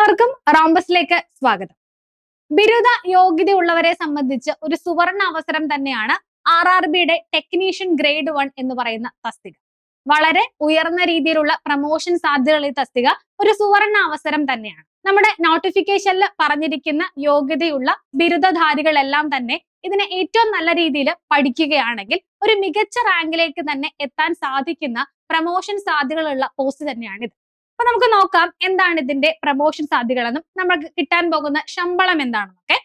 എല്ലാവർക്കും റോംബസിലേക്ക് സ്വാഗതം. ബിരുദ യോഗ്യത ഉള്ളവരെ സംബന്ധിച്ച് ഒരു സുവർണ അവസരം തന്നെയാണ് ആർ ആർ ബിയുടെ ടെക്നീഷ്യൻ ഗ്രേഡ് വൺ എന്ന് പറയുന്ന തസ്തിക. വളരെ ഉയർന്ന രീതിയിലുള്ള പ്രമോഷൻ സാധ്യതകൾ ഈ തസ്തിക ഒരു സുവർണ അവസരം തന്നെയാണ്. നമ്മുടെ നോട്ടിഫിക്കേഷനിൽ പറഞ്ഞിരിക്കുന്ന യോഗ്യതയുള്ള ബിരുദധാരികളെല്ലാം തന്നെ ഇതിനെ ഏറ്റവും നല്ല രീതിയിൽ പഠിക്കുകയാണെങ്കിൽ ഒരു മികച്ച റാങ്കിലേക്ക് തന്നെ എത്താൻ സാധിക്കുന്ന പ്രമോഷൻ സാധ്യതകളുള്ള പോസ്റ്റ് തന്നെയാണിത് അപ്പൊ നമുക്ക് നോക്കാം എന്താണ് ഇതിന്റെ പ്രമോഷൻ സാധ്യതകളെന്നും നമുക്ക് കിട്ടാൻ പോകുന്ന ശമ്പളം എന്താണെന്നൊക്കെ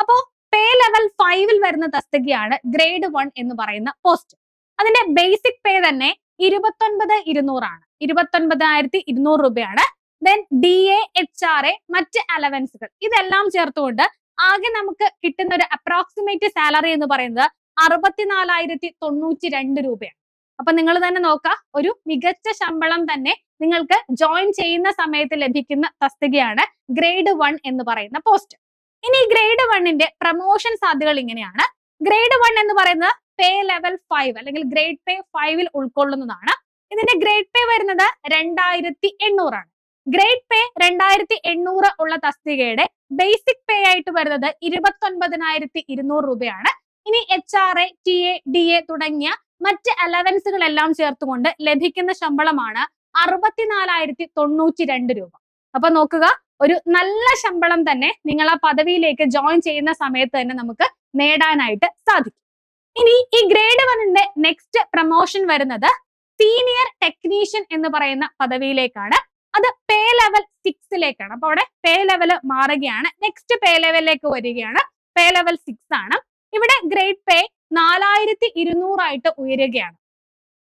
അപ്പോ പേ ലെവൽ ഫൈവിൽ വരുന്ന തസ്തികയാണ് ഗ്രേഡ് വൺ എന്ന് പറയുന്ന പോസ്റ്റ് അതിന്റെ ബേസിക് പേ തന്നെ ഇരുപത്തൊൻപത് ഇരുന്നൂറാണ്. ഇരുപത്തൊൻപതിനായിരത്തി ഇരുന്നൂറ് രൂപയാണ്. Then D A H R A മറ്റ് അലവൻസുകൾ ഇതെല്ലാം ചേർത്തുകൊണ്ട് ആകെ നമുക്ക് കിട്ടുന്ന ഒരു അപ്രോക്സിമേറ്റ് സാലറി എന്ന് പറയുന്നത് അറുപത്തിനാലായിരത്തി തൊണ്ണൂറ്റി രണ്ട് രൂപയാണ്. അപ്പൊ നിങ്ങൾ തന്നെ നോക്കുക ഒരു മികച്ച ശമ്പളം തന്നെ നിങ്ങൾക്ക് ജോയിൻ ചെയ്യുന്ന സമയത്ത് ലഭിക്കുന്ന തസ്തികയാണ് ഗ്രേഡ് വൺ എന്ന് പറയുന്ന പോസ്റ്റ് ഇനി ഗ്രേഡ് വണ്ണിന്റെ പ്രമോഷൻ സാധ്യതകൾ ഇങ്ങനെയാണ്. ഗ്രേഡ് വൺ എന്ന് പറയുന്നത് പേ ലെവൽ ഫൈവ് അല്ലെങ്കിൽ ഗ്രേഡ് പേ ഫൈവിൽ ഉൾക്കൊള്ളുന്നതാണ്. ഇതിന്റെ ഗ്രേഡ് പേ വരുന്നത് രണ്ടായിരത്തി എണ്ണൂറാണ്. ഗ്രേഡ് പേ രണ്ടായിരത്തി എണ്ണൂറ് ഉള്ള തസ്തികയുടെ ബേസിക് പേ ആയിട്ട് വരുന്നത് ഇരുപത്തൊൻപതിനായിരത്തി ഇരുന്നൂറ് രൂപയാണ്. ഇനി H R A T A D A തുടങ്ങിയ മറ്റ് അലവൻസുകളെല്ലാം ചേർത്തുകൊണ്ട് ലഭിക്കുന്ന ശമ്പളമാണ് അറുപത്തിനാലായിരത്തി തൊണ്ണൂറ്റി രണ്ട് രൂപ. അപ്പൊ നോക്കുക ഒരു നല്ല ശമ്പളം തന്നെ നിങ്ങൾ ആ പദവിയിലേക്ക് ജോയിൻ ചെയ്യുന്ന സമയത്ത് തന്നെ നമുക്ക് നേടാനായിട്ട് സാധിക്കും. ഇനി ഈ ഗ്രേഡ് വണ്ണിന്റെ നെക്സ്റ്റ് പ്രൊമോഷൻ വരുന്നത് സീനിയർ ടെക്നീഷ്യൻ എന്ന് പറയുന്ന പദവിയിലേക്കാണ്. അത് പേ ലെവൽ സിക്സിലേക്കാണ് അപ്പൊ അവിടെ പേ ലെവൽ മാറുകയാണ്. നെക്സ്റ്റ് പേ ലെവലിലേക്ക് വരികയാണ്. പേ ലെവൽ സിക്സ് ആണ്. ഇവിടെ ഗ്രേഡ് പേ നാലായിരത്തി ഇരുന്നൂറായിട്ട് ഉയരുകയാണ്.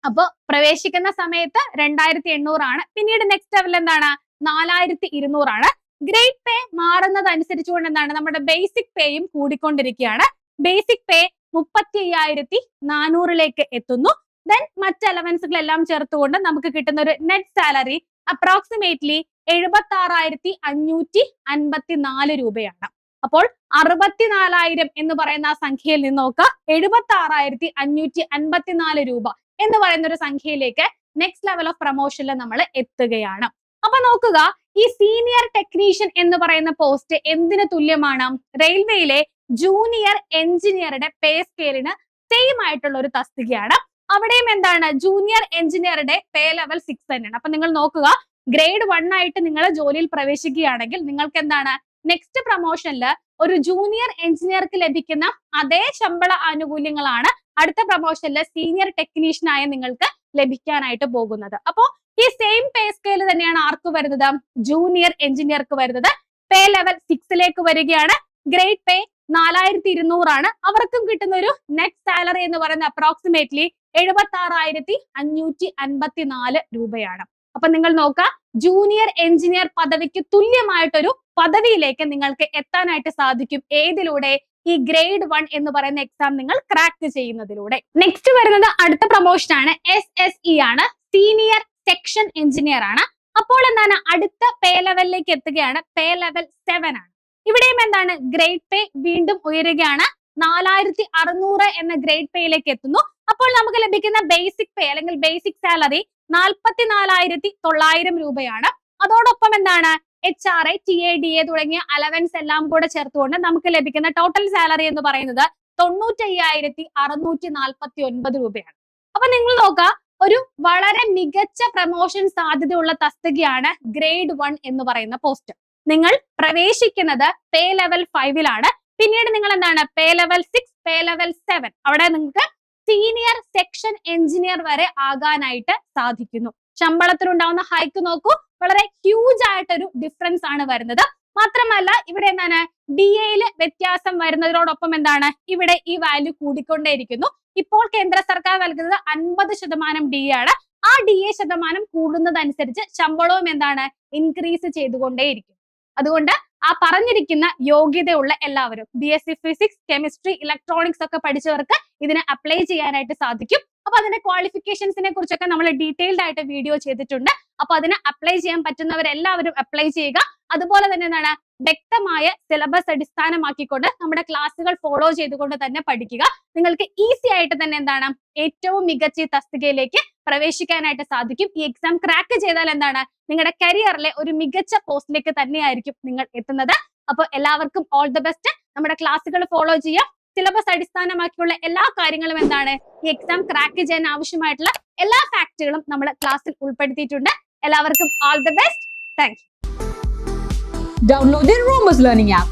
അപ്പൊ പ്രവേശിക്കുന്ന സമയത്ത് രണ്ടായിരത്തി എണ്ണൂറാണ് പിന്നീട് നെക്സ്റ്റ് ലെവൽ എന്താണ്? നാലായിരത്തി ഇരുന്നൂറാണ് ഗ്രേഡ് പേ മാറുന്നത് അനുസരിച്ചുകൊണ്ട് എന്താണ് നമ്മുടെ ബേസിക് പേയും കൂടിക്കൊണ്ടിരിക്കുകയാണ്. ബേസിക് പേ മുപ്പത്തി അയ്യായിരത്തി നാനൂറിലേക്ക് എത്തുന്നു. ദെൻ മറ്റ് അലവൻസുകളെല്ലാം ചേർത്തുകൊണ്ട് നമുക്ക് കിട്ടുന്ന ഒരു നെറ്റ് സാലറി അപ്രോക്സിമേറ്റ്ലി എഴുപത്തി ആറായിരത്തി അഞ്ഞൂറ്റി അൻപത്തി നാല് രൂപയാണ്. അപ്പോൾ അറുപത്തിനാലായിരം എന്ന് പറയുന്ന ആ സംഖ്യയിൽ നിന്ന് നോക്കുക. എഴുപത്തി ആറായിരത്തി അഞ്ഞൂറ്റി അൻപത്തിനാല് രൂപ എന്ന് പറയുന്ന ഒരു സംഖ്യയിലേക്ക് നെക്സ്റ്റ് ലെവൽ ഓഫ് പ്രൊമോഷനിൽ നമ്മൾ എത്തുകയാണ്. അപ്പൊ നോക്കുക ഈ സീനിയർ ടെക്നീഷ്യൻ എന്ന് പറയുന്ന പോസ്റ്റ് എന്തിന് തുല്യമാണ്? റെയിൽവേയിലെ ജൂനിയർ എഞ്ചിനീയറുടെ പേ സ്കെയിലിന് സെയിം ആയിട്ടുള്ള ഒരു തസ്തികയാണ്. അവിടെയും എന്താണ്? ജൂനിയർ എഞ്ചിനീയറുടെ പേ ലെവൽ സിക്സ് തന്നെയാണ്. അപ്പൊ നിങ്ങൾ നോക്കുക ഗ്രേഡ് വൺ ആയിട്ട് നിങ്ങൾ ജോലിയിൽ പ്രവേശിക്കുകയാണെങ്കിൽ നിങ്ങൾക്ക് എന്താണ്? നെക്സ്റ്റ് പ്രൊമോഷനിൽ ഒരു ജൂനിയർ എഞ്ചിനീയർക്ക് ലഭിക്കുന്ന അതേ ശമ്പള ആനുകൂല്യങ്ങളാണ് അടുത്ത പ്രൊമോഷനിൽ സീനിയർ ടെക്നീഷ്യനായ നിങ്ങൾക്ക് ലഭിക്കാനായിട്ട് പോകുന്നത്. അപ്പോ ഈ സെയിം പേ സ്കെയിൽ തന്നെയാണ് ആർക്ക് വരുന്നത്? ജൂനിയർ എഞ്ചിനീയർക്ക് വരുന്നത്. പേ ലെവൽ സിക്സിലേക്ക് വരികയാണ്. ഗ്രേഡ് പേ നാലായിരത്തി ഇരുന്നൂറാണ് അവർക്കും കിട്ടുന്ന ഒരു നെറ്റ് സാലറി എന്ന് പറയുന്നത് അപ്രോക്സിമേറ്റ്ലി എഴുപത്തി ആറായിരത്തി അഞ്ഞൂറ്റി അൻപത്തി നാല് രൂപയാണ്. അപ്പൊ നിങ്ങൾ നോക്കുക ജൂനിയർ എഞ്ചിനീയർ പദവിക്ക് തുല്യമായിട്ടൊരു പദവിയിലേക്ക് നിങ്ങൾക്ക് എത്താനായിട്ട് സാധിക്കും. ഏതിലൂടെ? ഈ ഗ്രേഡ് വൺ എന്ന് പറയുന്ന എക്സാം നിങ്ങൾ ക്രാക്ക് ചെയ്യുന്നതിലൂടെ. നെക്സ്റ്റ് വരുന്നത് അടുത്ത പ്രൊമോഷൻ ആണ്. എസ് എസ് ഇ ആണ്. സീനിയർ സെക്ഷൻ എഞ്ചിനീയർ ആണ്. അപ്പോൾ എന്താണ്? അടുത്ത പേ ലെവലിലേക്ക് എത്തുകയാണ്. പേ ലെവൽ സെവൻ ആണ്. ഇവിടെയും എന്താണ്? ഗ്രേഡ് പേ വീണ്ടും ഉയരുകയാണ്. നാലായിരത്തി അറുന്നൂറ് എന്ന ഗ്രേഡ് പേയിലേക്ക് എത്തുന്നു. അപ്പോൾ നമുക്ക് ലഭിക്കുന്ന ബേസിക് പേ അല്ലെങ്കിൽ ബേസിക് സാലറി നാൽപ്പത്തി നാലായിരത്തി തൊള്ളായിരം രൂപയാണ്. അതോടൊപ്പം എന്താണ്? H R I T A D A തുടങ്ങിയ അലവൻസ് എല്ലാം കൂടെ ചേർത്തുകൊണ്ട് നമുക്ക് ലഭിക്കുന്ന ടോട്ടൽ സാലറി എന്ന് പറയുന്നത് തൊണ്ണൂറ്റി അയ്യായിരത്തി അറുന്നൂറ്റി നാൽപ്പത്തി ഒൻപത് രൂപയാണ്. അപ്പൊ നിങ്ങൾ നോക്കുക ഒരു വളരെ മികച്ച പ്രമോഷൻ സാധ്യതയുള്ള തസ്തികയാണ് ഗ്രേഡ് വൺ എന്ന് പറയുന്ന പോസ്റ്റ് നിങ്ങൾ പ്രവേശിക്കുന്നത് പേ ലെവൽ ഫൈവിലാണ് പിന്നീട് നിങ്ങൾ എന്താണ്? Pay level six pay level seven അവിടെ നിങ്ങൾക്ക് സീനിയർ സെക്ഷൻ എഞ്ചിനീയർ വരെ ആകാനായിട്ട് സാധിക്കുന്നു. ശമ്പളത്തിലുണ്ടാവുന്ന ഹൈക്ക് നോക്കൂ. വളരെ ഹ്യൂജ് ആയിട്ടൊരു ഡിഫറൻസ് ആണ് വരുന്നത്. മാത്രമല്ല ഇവിടെ എന്താണ്? ഡി എയിൽ വ്യത്യാസം വരുന്നതിനോടൊപ്പം എന്താണ്? ഇവിടെ ഈ വാല്യൂ കൂടിക്കൊണ്ടേയിരിക്കുന്നു. ഇപ്പോൾ കേന്ദ്ര സർക്കാർ നൽകുന്നത് അൻപത് ശതമാനം ഡി ആണ്. ആ ഡി എ ശതമാനം കൂടുന്നതനുസരിച്ച് ശമ്പളവും എന്താണ്? ഇൻക്രീസ് ചെയ്തുകൊണ്ടേയിരിക്കും. അതുകൊണ്ട് ആ പറഞ്ഞിരിക്കുന്ന യോഗ്യതയുള്ള എല്ലാവരും B S C physics chemistry electronics ഒക്കെ പഠിച്ചവർക്ക് ഇതിന് അപ്ലൈ ചെയ്യാനായിട്ട് സാധിക്കും. അപ്പൊ അതിന്റെ ക്വാളിഫിക്കേഷൻസിനെ കുറിച്ചൊക്കെ നമ്മൾ ഡീറ്റെയിൽഡ് ആയിട്ട് വീഡിയോ ചെയ്തിട്ടുണ്ട്. അപ്പൊ അതിന് അപ്ലൈ ചെയ്യാൻ പറ്റുന്നവരെല്ലാവരും അപ്ലൈ ചെയ്യുക. അതുപോലെ തന്നെ എന്താണ്? വ്യക്തമായ സിലബസ് അടിസ്ഥാനമാക്കിക്കൊണ്ട് നമ്മുടെ ക്ലാസ്സുകൾ ഫോളോ ചെയ്തുകൊണ്ട് തന്നെ പഠിക്കുക. നിങ്ങൾക്ക് ഈസി ആയിട്ട് തന്നെ എന്താണ്? ഏറ്റവും മികച്ച തസ്തികയിലേക്ക് പ്രവേശിക്കാനായിട്ട് സാധിക്കും. ഈ എക്സാം ക്രാക്ക് ചെയ്താൽ എന്താണ്? നിങ്ങളുടെ കരിയറിലെ ഒരു മികച്ച പോസ്റ്റിലേക്ക് തന്നെയായിരിക്കും നിങ്ങൾ എത്തുന്നത്. അപ്പോൾ എല്ലാവർക്കും ഓൾ ദ ബെസ്റ്റ് നമ്മുടെ ക്ലാസ്സുകൾ ഫോളോ ചെയ്യാം സിലബസ് അടിസ്ഥാനമാക്കിയുള്ള എല്ലാ കാര്യങ്ങളും എന്താണ്? ഈ എക്സാം ക്രാക്ക് ചെയ്യാൻ ആവശ്യമായിട്ടുള്ള എല്ലാ ഫാക്ടുകളും നമ്മൾ ക്ലാസ്സിൽ ഉൾപ്പെടുത്തിയിട്ടുണ്ട്. എല്ലാവർക്കും all the best thank download the റൂമസ് Learning app.